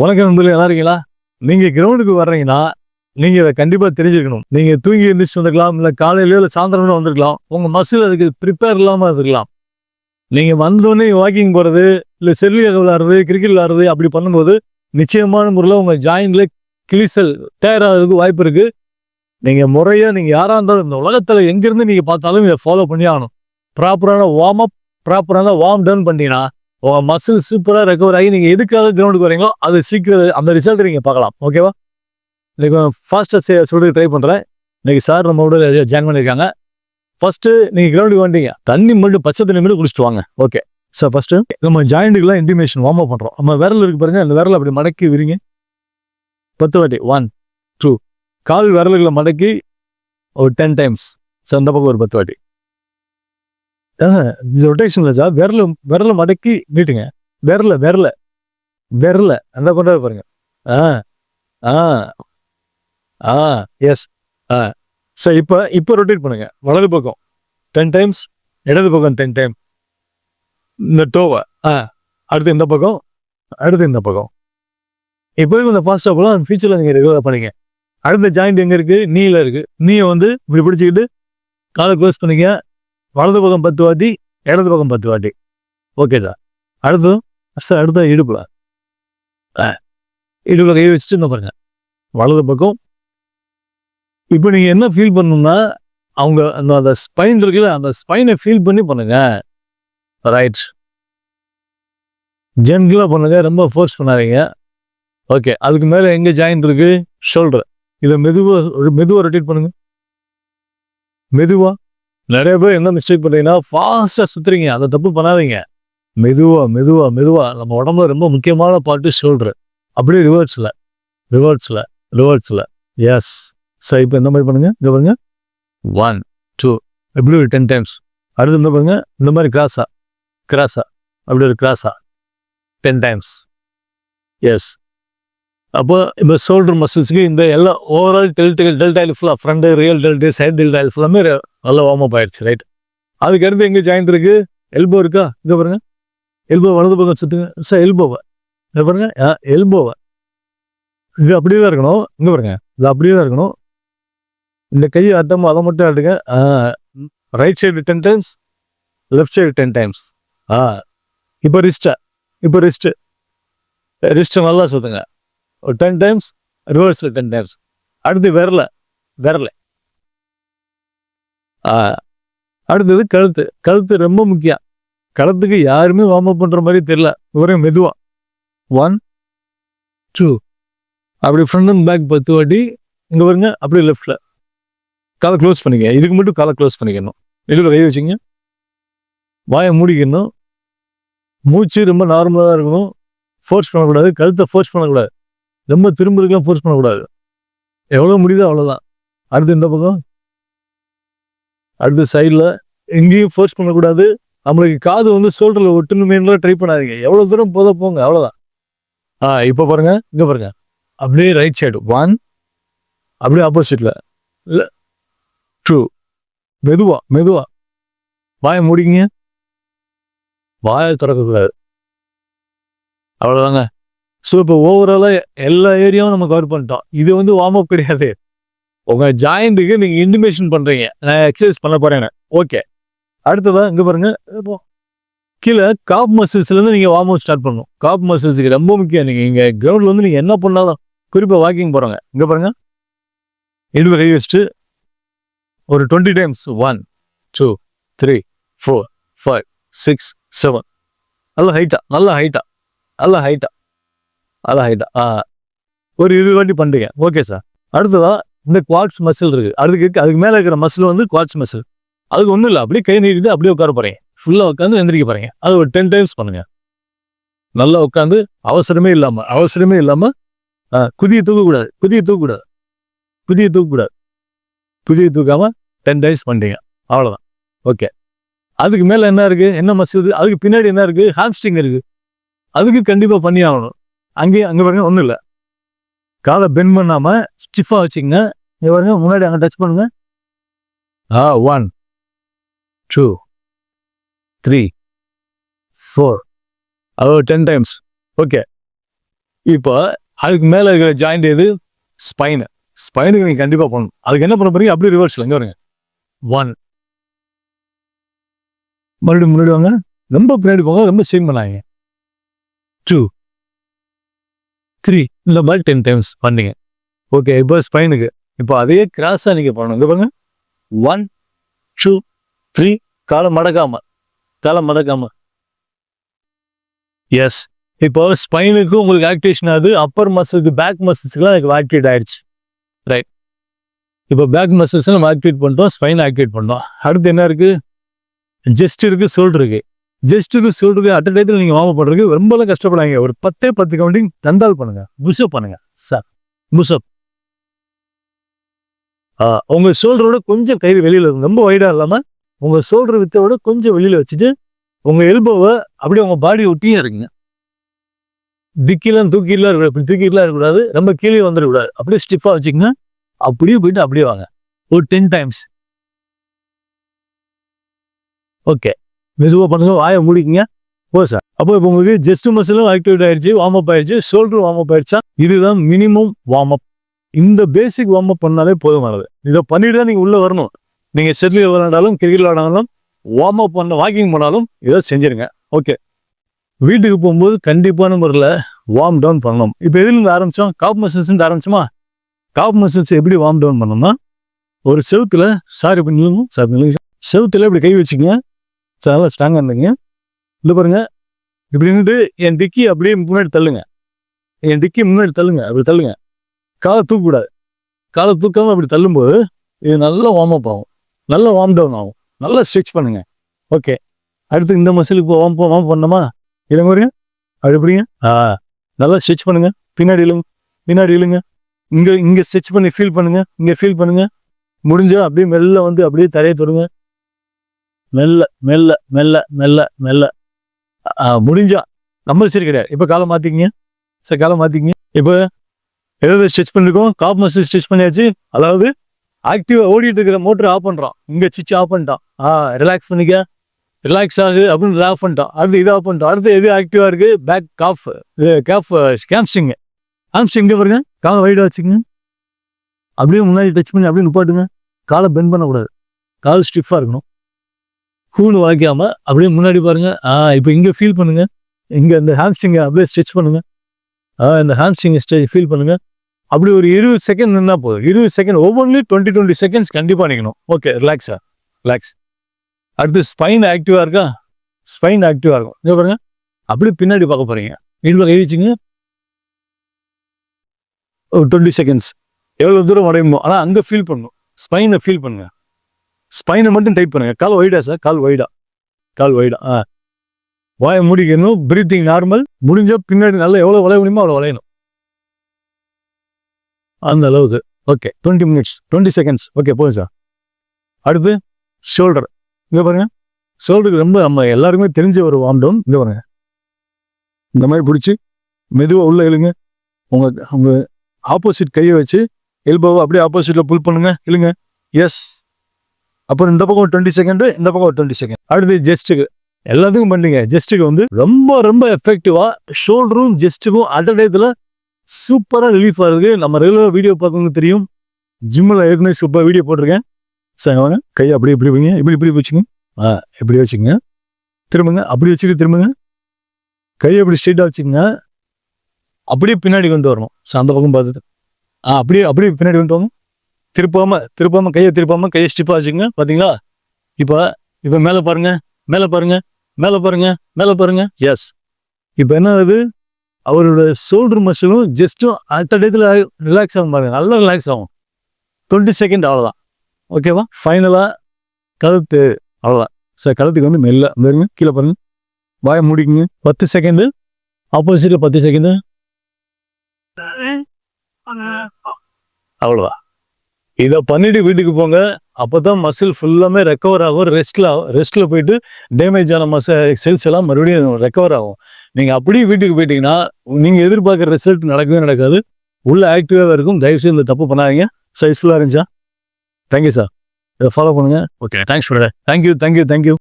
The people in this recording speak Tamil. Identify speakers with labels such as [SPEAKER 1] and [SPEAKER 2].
[SPEAKER 1] உனக்கு நண்பர்கள் நல்லா இருக்கீங்களா? நீங்கள் கிரவுண்டுக்கு வர்றீங்கன்னா நீங்கள் இதை கண்டிப்பாக தெரிஞ்சிருக்கணும். நீங்கள் தூங்கி எழுந்திரிச்சு வந்திருக்கலாம் இல்லை காலையில இல்லை சாயந்தரம் வந்திருக்கலாம். உங்கள் மசில் அதுக்கு ப்ரிப்பேர் இல்லாமல் இருக்கலாம் நீங்கள் வந்தோடனே வாக்கிங் போகிறது இல்லை செல்லு விளாடுறது கிரிக்கெட் விளாடுறது அப்படி பண்ணும்போது நிச்சயமான முறையில் உங்கள் ஜாயிண்டில் கிளிசல் தயாராகிறதுக்கு வாய்ப்பு இருக்குது நீங்கள் முறையாக நீங்கள் யாராக இருந்தாலும் இந்த உலகத்தில் எங்கேருந்து நீங்கள் பார்த்தாலும் இதை ஃபாலோ பண்ணி ஆகணும். ப்ராப்பரான வார்ம் அப் ப்ராப்பரான வார்ம் டவுன் பண்ணிங்கன்னா உங்கள் மசில் சூப்பராக ரெக்கவர் ஆகி நீங்கள் எதுக்காக கிரவுண்டுக்கு வரீங்களோ அது சீக்கிரம் அந்த ரிசல்ட் நீங்கள் பார்க்கலாம். ஓகேவா இன்னைக்கு ஃபாஸ்ட்டாக சொல்லி ட்ரை பண்ணுறேன் இன்றைக்கி சார் நம்மளோட ஜாயின் பண்ணியிருக்காங்க ஃபஸ்ட்டு நீங்க கிரவுண்டுக்கு வந்துட்டீங்க. தண்ணி மட்டும் பச்சை தண்ணி மட்டும் குடிச்சிட்டு வாங்க. ஓகே சார் ஃபஸ்ட்டு நம்ம ஜாயிண்ட்டுக்குலாம் இன்டிமேஷன் வார்ம் அப் பண்ணுறோம் நம்ம விரல் இருக்கு பாருங்கள் அந்த விரல் அப்படி மடக்கி விரிங்க. பத்து வாட்டி. ஒன் டூ கால் விரல்களை மடக்கி ஒரு டென் டைம்ஸ் சார் அந்த பக்கம் ஒரு பத்து வாட்டி. இது ரொட்டேஷன் இல்லை சார். விரல விரல மடக்கி நீட்டுங்க. விரல விரல. விரல. அந்த பண்றது பாருங்க. ஆ ஆ ஆ எஸ் ஆ. சார் இப்போ இப்போ ரொட்டேட் பண்ணுங்க. வலது பக்கம். டென் டைம்ஸ் இடது பக்கம் டென் டைம் இந்த டோவை ஆ அடுத்து இந்த பக்கம் அடுத்து இந்த பக்கம். இப்போ இந்த ஃபாஸ்ட்டாக போகலாம் ஃபியூச்சரில் நீங்கள் ரெகுலர் பண்ணிங்க. அடுத்த ஜாயிண்ட் எங்கே இருக்குது நீயில் இருக்குது நீயை வந்து இப்படி பிடிச்சிக்கிட்டு காலை க்ளோஸ் பண்ணிக்க வலது பக்கம் பத்து வாட்டி இடது பக்கம் பத்து வாட்டி. ஓகே சார் அடுத்து சார் அடுத்த இடுப்பில். ஆ இடுப்பில் கை வச்சுட்டு இந்த பாருங்க. வலது பக்கம். இப்போ நீங்கள் என்ன ஃபீல் பண்ணணும்னா அவங்க அந்த அந்த ஸ்பைன் இருக்குல்ல அந்த ஸ்பைனை ஃபீல் பண்ணி பண்ணுங்க. ரைட் ஜென்டிலாக பண்ணுங்க ரொம்ப ஃபோர்ஸ் பண்ணாதீங்க. ஓகே அதுக்கு மேலே எங்கே ஜாயிண்ட் இருக்குது ஷோல்டர் இதை மெதுவாக மெதுவாக ரொட்டேட் பண்ணுங்க. மெதுவாக நிறைய பேர் என்ன மிஸ்டேக் பண்ணுறீங்கன்னா ஃபாஸ்ட்டாக சுற்றுறீங்க அதை தப்பு பண்ணாதீங்க. மெதுவாக மெதுவாக மெதுவாக நம்ம உடம்புல ரொம்ப முக்கியமான பாட்டு ஷோல்டர் அப்படியே ரிவர்ஸில் ரிவர்ஸில் ரிவர்ஸில் எஸ் சார் இப்போ இந்த மாதிரி பண்ணுங்கள் இங்கே பாருங்க. ஒன் டூ எப்படி ஒரு டென் டைம்ஸ் அடுத்து இந்த பாருங்க. இந்த மாதிரி கிராஸா கிராஸா அப்படி ஒரு கிராஸா டென் டைம்ஸ் எஸ் அப்போ இந்த ஷோல்டர் மசில்ஸுக்கு இந்த எல்லா ஓவரால் டெல்டைல் டெல்டைல் ஃபுல்லாக front rear deltoid side deltoid ஃபுல்லாமே நல்லா வார்ம் அப் ஆயிடுச்சு ரைட் அதுக்கடுத்து எங்கே ஜாயிண்ட் இருக்கு? எல்போ இருக்கா? இங்கே பாருங்க. எல்போ வலது பக்கம் சுத்துங்க. சார் எல்போவை இங்கே பாருங்க. எல்போவை இது அப்படியே தான் இருக்கணும். இங்கே பாருங்க. இது அப்படியே தான் இருக்கணும். இந்த கையை அட்டமோ அதை மட்டும் ஆட்டுங்க right side ten times left side ten times ஆ இப்போ ரிஸ்ட்டா இப்போ ரிஸ்ட்டு ரிஸ்ட்டை நல்லா சுற்றுங்க ஒரு டென் டைம்ஸ் ரிவர்ஸில் டென் டைம்ஸ் அடுத்து விரல விரல. ஆ அடுத்தது கழுத்து. கழுத்து ரொம்ப முக்கியம். கழுத்துக்கு யாருமே வார்ம் அப் பண்ணுற மாதிரி தெரியல. ஒரே மெதுவாக ஒன் டூ அப்படி ஃப்ரண்ட் அண்ட் பேக் பத்து வாட்டி. இங்கே வருங்க அப்படியே லெஃப்டில் காலை க்ளோஸ் பண்ணிக்க இதுக்கு மட்டும் காலை க்ளோஸ் பண்ணிக்கணும். நெடுவில் கை வச்சுங்க வாயை மூடிக்கணும். மூச்சு ரொம்ப நார்மலாக இருக்கணும். ஃபோர்ஸ் பண்ணக்கூடாது. கழுத்தை ஃபோர்ஸ் பண்ணக்கூடாது. ரொம்ப இருக்கலாம் ஃபோர்ஸ் பண்ணக்கூடாது. எவ்வளோ முடியுதோ அவ்வளோதான். அடுத்து இந்த பக்கம்? அடுத்த சைடில் எங்கேயும் ஃபோர்ஸ் பண்ணக்கூடாது. நம்மளுக்கு காது வந்து சோல்டரில் ஒட்டுணுமேலாம் ட்ரை பண்ணாதீங்க. எவ்வளோ தூரம் போத போங்க அவ்வளோதான். ஆ இப்போ பாருங்க இங்கே பாருங்க. அப்படியே ரைட் சைடு ஒன் அப்படியே ஆப்போசிட்டில் இல்லை டூ மெதுவா மெதுவா. வாயை மூடிங்க வாயை திறக்கக்கூடாது. அவ்வளோதாங்க. ஸோ இப்போ ஓவராலாக எல்லா ஏரியாவும் நம்ம கவர் பண்ணிட்டோம். இது வந்து வார்ம் அப் கிடையாது. உங்கள் ஜாயிண்ட்டுக்கு நீங்கள் இன்டிமேஷன் பண்ணுறீங்க நான் எக்ஸசைஸ் பண்ண போகிறேன் ஓகே அடுத்ததா இங்கே பாருங்கள் இப்போ கீழே காப் மசில்ஸ்லேருந்து நீங்கள் வார்ம் அப் ஸ்டார்ட் பண்ணணும். காப் மசில்ஸுக்கு ரொம்ப முக்கியம். நீங்கள் இங்கே கிரவுண்டில் வந்து நீங்கள் என்ன பண்ணாலும் குறிப்பாக வாக்கிங் போகிறாங்க இங்கே பாருங்கள் இடுப்பு கை வச்சுட்டு ஒரு twenty times one two three four five six seven நல்ல ஹைட்டா நல்ல ஹைட்டா நல்ல ஹைட்டா நல்ல ஹைட்டா ஆ. ஒரு இருபது வாட்டி பண்ணுறீங்க ஓகே சார். அடுத்ததா இந்த குவாட்ஸ் மசில் இருக்குது அதுக்கு அதுக்கு மேலே இருக்கிற மசில் வந்து குவாட்ஸ் மசில் அதுக்கு ஒன்றும் இல்லை. அப்படியே கை நீட்டிட்டு அப்படியே உட்கார போகிறீங்க ஃபுல்லாக உட்காந்து எந்திரிக்க போகிறீங்க அது ஒரு டென் டைம்ஸ் பண்ணுங்க. நல்லா உட்காந்து அவசரமே இல்லாமல் அவசரமே இல்லாமல் குதியை தூக்கக்கூடாது. குதியை தூக்கக்கூடாது. குதியை தூக்கக்கூடாது. குதியை தூக்காமல் டென் டைம்ஸ் பண்ணிட்டீங்க அவ்வளோதான் ஓகே. அதுக்கு மேலே என்ன இருக்குது என்ன மசில் அதுக்கு பின்னாடி என்ன இருக்குது ஹாம்ஸ்டிங் இருக்குது அதுக்கு கண்டிப்பாக பண்ணி ஆகணும் அங்கேயும் அங்கே பாருங்க ஒன்றும் இல்லை. காலை பெண்ட் பண்ணாமல் ஸ்டிஃபாக வச்சுக்கங்க. இங்கே பாருங்க முன்னாடி அங்கே டச் பண்ணுங்க. ஆ ஒன் டூ த்ரீ ஃபோர் அது டென் டைம்ஸ் ஓகே இப்போ அதுக்கு மேலே இருக்கிற ஜாயிண்ட் எது? ஸ்பைனு ஸ்பைனுக்கு நீங்கள் கண்டிப்பாக போகணும். அதுக்கு என்ன பண்ண போறீங்க? அப்படியே ரிவர்ஸில் இங்கே வருங்க ஒன் மறுபடியும் முன்னாடி வாங்க. ரொம்ப பின்னாடி போங்க ரொம்ப சேம் பண்ணாங்க டூ த்ரீ இந்த மாதிரி டென் டைம்ஸ் பண்ணீங்க. ஓகே இப்போ ஸ்பைனுக்கு இப்போ அதே கிராஸாக நீங்கள் பண்ணணும். இங்கே பாருங்க. ஒன் டூ த்ரீ காலை மடக்காமல் காலை மடக்காமல் எஸ் இப்போ ஸ்பைனுக்கு உங்களுக்கு ஆக்டிவேஷன் ஆகுது. அப்பர் மசில்க்கு பேக் மசில்ஸ்க்குலாம் எனக்கு ஆக்டிவேட் ஆயிடுச்சு ரைட் இப்போ பேக் மசில்ஸ் நம்ம ஆக்டிவேட் பண்ணிட்டோம் ஸ்பைன் ஆக்டிவேட் பண்ணோம் அடுத்து என்ன இருக்குது ஜெஸ்ட் இருக்குது ஷோல்டர் இருக்குது ஜெஸ்ட்டுக்கு ஷோல்டருக்கு அட் டயத்தில் நீங்கள் வார்ம் பண்ணுறதுக்கு ரொம்பலாம் கஷ்டப்படாங்க ஒரு பத்தே பத்து கவுண்டிங் தந்தால் பண்ணுங்க. புஷப் பண்ணுங்க. சார் புஷப் உங்கள் ஷோல்டரோட கொஞ்சம் கை வெளியில் ரொம்ப வைடா இல்லாமல் உங்கள் ஷோல்டர் வித்தோட கொஞ்சம் வெளியில் வச்சுட்டு உங்கள் எல்போவை அப்படியே உங்கள் பாடி ஒட்டியும் இருக்குங்க திக்கிலாம் தூக்கிலாம் இருக்கக்கூடாது. இப்படி தூக்கிலாம் இருக்கக்கூடாது. ரொம்ப கீழே வந்துடக்கூடாது. அப்படியே ஸ்டிஃபாக வச்சுக்கோங்க. அப்படியே போயிட்டு அப்படியே வாங்க. ஒரு டென் டைம்ஸ் ஓகே மெதுவாக பண்ணுங்கள் வாயை மூடிக்கங்க ஓ சார் அப்போ இப்போ உங்களுக்கு ஜஸ்ட் மசிலும் ஆக்டிவேட் ஆயிடுச்சு வார்ம் அப் ஆயிடுச்சு ஷோல்டர் வார்ம் அப் ஆயிடுச்சா இதுதான் மினிமம் வார்ம் அப் இந்த பேசிக் வார்ம் அப் பண்ணாலே போதுமானது இதை பண்ணிட்டு தான் நீங்கள் உள்ளே வரணும் நீங்கள் செட்டில் விளையாண்டாலும் கிரிக்கெட் விளையாடாலும் வார்ம் அப் பண்ண வாக்கிங் பண்ணாலும் இதை செஞ்சிருங்க ஓகே வீட்டுக்கு போகும்போது கண்டிப்பான முறையில் வார்ம் டவுன் பண்ணணும் இப்போ எதுலேருந்து ஆரம்பித்தோம் காப் மசில்ஸ் ஆரம்பிச்சோமா காப் மசில்ஸ் எப்படி வார்ம் டவுன் பண்ணோம்னா ஒரு செவுத்தில் சாரி பண்ணிலும் சார் செவுத்துல இப்படி கை வச்சுக்கோங்க நல்லா ஸ்ட்ராங்காக இருந்தீங்க. இல்லை பாருங்க. இப்படி நின்று என் டிக்கி அப்படியே முன்னாடி தள்ளுங்க. என் டிக்கி முன்னாடி தள்ளுங்க. அப்படி தள்ளுங்க. காலை தூக்கக்கூடாது. காலை தூக்காமல் அப்படி தள்ளும்போது இது நல்லா வார்ம் அப் ஆகும். நல்லா வார்ம் டவுன் ஆகும். நல்லா ஸ்ட்ரெச் பண்ணுங்க. ஓகே அடுத்து இந்த மசிலுக்கு வார்ம் வார்ம் பண்ணோமா இளங்க வரீங்க அப்படி எப்படிங்க ஆ. நல்லா ஸ்ட்ரெச் பண்ணுங்கள் பின்னாடி இழுங்க. பின்னாடி இழுங்க. இங்கே இங்கே ஸ்ட்ரெச் பண்ணி ஃபீல் பண்ணுங்கள் இங்கே ஃபீல் பண்ணுங்கள் முடிஞ்சால் அப்படியே மெல்ல வந்து அப்படியே தரையை தொடுங்க. மெல்ல மெல்ல மெல்ல மெல்ல மெல்ல. ஆ, முடிஞ்சா. கம்பல்சரி கிடையாது. இப்போ காலை மாற்றிக்கிங்க சார் காலை மாற்றிக்கிங்க இப்போ எதாவது ஸ்டிச் பண்ணிருக்கோம்? காப் மசில் ஸ்டிச் பண்ணியாச்சு. அதாவது ஆக்டிவாக ஓடிட்டு இருக்கிற மோட்டர் ஆஃப் பண்ணுறான் இங்கே சுவிட்ச் ஆஃப் பண்ணிட்டான். ஆ ரிலாக்ஸ் பண்ணிக்க. ரிலாக்ஸ் ஆகு அப்படின்னு ஆஃப் பண்ணிட்டான். அடுத்து இது ஆஃப் பண்ணிட்டான். அடுத்து எது ஆக்டிவாக இருக்குது பேக் காஃப் இது கேஃப் கேம்ஸ்டிங்கு ஆம்ஸ்டிங் பாருங்க. காலை வைடாக வச்சுக்கோங்க. அப்படியே முன்னாடி டச் பண்ணி அப்படியே நிப்பாட்டுங்க. காலை பெண்ட் பண்ணக்கூடாது. கால் ஸ்டிஃபாக இருக்கணும். கூணு வளைக்காமல் அப்படியே முன்னாடி பாருங்கள் ஆ இப்போ இங்கே ஃபீல் பண்ணுங்கள் இங்கே இந்த ஹேம்ஸ்டிங்கை அப்படியே ஸ்ட்ரெச் பண்ணுங்கள் ஆ இந்த ஹேம்ஸ்டிங்கை ஸ்ட்ரெச் ஃபீல் பண்ணுங்கள் அப்படி ஒரு இருபது செகண்ட் நின்னா போதும். இருபது செகண்ட் ஒவ்வொன்றிலும் டுவெண்ட்டி டுவெண்ட்டி செகண்ட்ஸ் கண்டிப்பாக நிற்கணும் ஓகே ரிலாக்ஸா ரிலாக்ஸ் அடுத்து ஸ்பைன் ஆக்டிவாக இருக்கா? ஸ்பைன் ஆக்டிவாக இருக்கும். இங்கே பாருங்கள் அப்படியே பின்னாடி பார்க்க போகிறீங்க இடுப்பில் கை வச்சுங்க. ஒரு டுவெண்ட்டி செகண்ட்ஸ் எவ்வளோ தூரம் உடையுமோ ஆனால் அங்கே ஃபீல் பண்ணணும் ஸ்பைனை ஃபீல் பண்ணுங்கள் ஸ்பைனை மட்டும் டைப் பண்ணுங்க. கால் ஒய்டா சார்? கால் ஒய்டா. கால் ஒய்டா. ஆ. வாயை முடிக்கணும் பிரீத்திங் நார்மல் முடிஞ்ச பின்னாடி நல்லா எவ்வளோ வளைய முடியுமோ அவ்வளோ வளையணும். அந்த அளவுக்கு. Okay twenty minutes twenty seconds okay போதும் சார். அடுத்து ஷோல்டர் இங்கே பாருங்கள் ஷோல்டருக்கு ரொம்ப நம்ம எல்லாருக்குமே தெரிஞ்ச ஒரு வார்ம் டவுன் இங்கே பாருங்கள் இந்த மாதிரி பிடிச்சி மெதுவாக உள்ள இழுங்க. உங்கள் உங்கள் ஆப்போசிட் கையை வச்சு எல்போவை அப்படியே ஆப்போசிட்டில் புல் பண்ணுங்கள் இழுங்க. எஸ் அப்புறம் இந்த பக்கம் டுவெண்ட்டி செகண்ட் இந்த பக்கம் டுவெண்ட்டி செகண்ட் அடுத்து ஜெஸ்ட்டுக்கு எல்லாத்துக்கும் பண்ணீங்க. ஜெஸ்ட்டுக்கு வந்து ரொம்ப ரொம்ப எஃபெக்டிவா ஷோல்டரும் ஜெஸ்ட்டுக்கும் அட் டயத்தில் சூப்பராக ரிலீஃப் ஆகுது நம்ம ரெகுலராக வீடியோ பார்க்கவங்க தெரியும். ஜிம்மில் ஏற்கனவே சூப்பராக வீடியோ போட்டிருக்கேன். சரி வாங்க. கையை அப்படி இப்படி வைங்க. இப்படி இப்படி வச்சுங்க ஆ இப்படி வச்சுங்க திரும்புங்க. அப்படி வச்சுக்கிட்டு திரும்புங்க. கையை அப்படி ஸ்ட்ரெயிட்டாக வச்சுக்கோங்க. அப்படியே பின்னாடி கொண்டு வரணும். ஸோ அந்த பக்கம் பார்த்துட்டு. ஆ அப்படியே அப்படியே பின்னாடி கொண்டு வாங்க. திருப்பாம திருப்பாம கையை திருப்பாம கையை ஸ்டிப்பாக வச்சுங்க பார்த்தீங்களா இப்போ இப்போ மேலே பாருங்க மேலே பாருங்க மேலே பாருங்க மேலே பாருங்க. எஸ் இப்போ என்ன ஆகுது? அவரோட ஷோல்டர் மசிலும் ஜஸ்ட்டும் அடுத்த டயத்தில் ரிலாக்ஸ் ஆகும் பாருங்க. நல்லா ரிலாக்ஸ் ஆகும். டுவெண்ட்டி செகண்ட் அவ்வளோதான் ஓகேவா ஃபைனலாக கழுத்து அவ்வளோதான் சார் கழுத்துக்கு வந்து மெல்ல பாருங்க கீழே பாருங்க. வாயை முடிக்குங்க. பத்து செகண்டு ஆப்போசிட்டில் பத்து செகண்டு அவ்வளோதான் இதை பண்ணிட்டு வீட்டுக்கு போங்க. அப்பதான் மசில் ஃபுல்லாமே ரெக்கவர் ஆகும். ரெஸ்ட்ல ஆகும் ரெஸ்ட்ல போயிட்டு டேமேஜ் ஆன மச செல்ஸ் எல்லாம் மறுபடியும் ரெக்கவர் ஆகும். நீங்க அப்படியே வீட்டுக்கு போயிட்டீங்கன்னா நீங்க எதிர்பார்க்குற ரிசல்ட் நடக்கவே நடக்காது. உள்ள ஆக்டிவாக இருக்கும். தயவுசெய்து இந்த தப்பு பண்ணாதீங்க. சைஸ்ஃபுல்லாக இருந்துச்சா? தேங்க்யூ சார் இதை ஃபாலோ பண்ணுங்க. Okay thanks thank you thank you thank you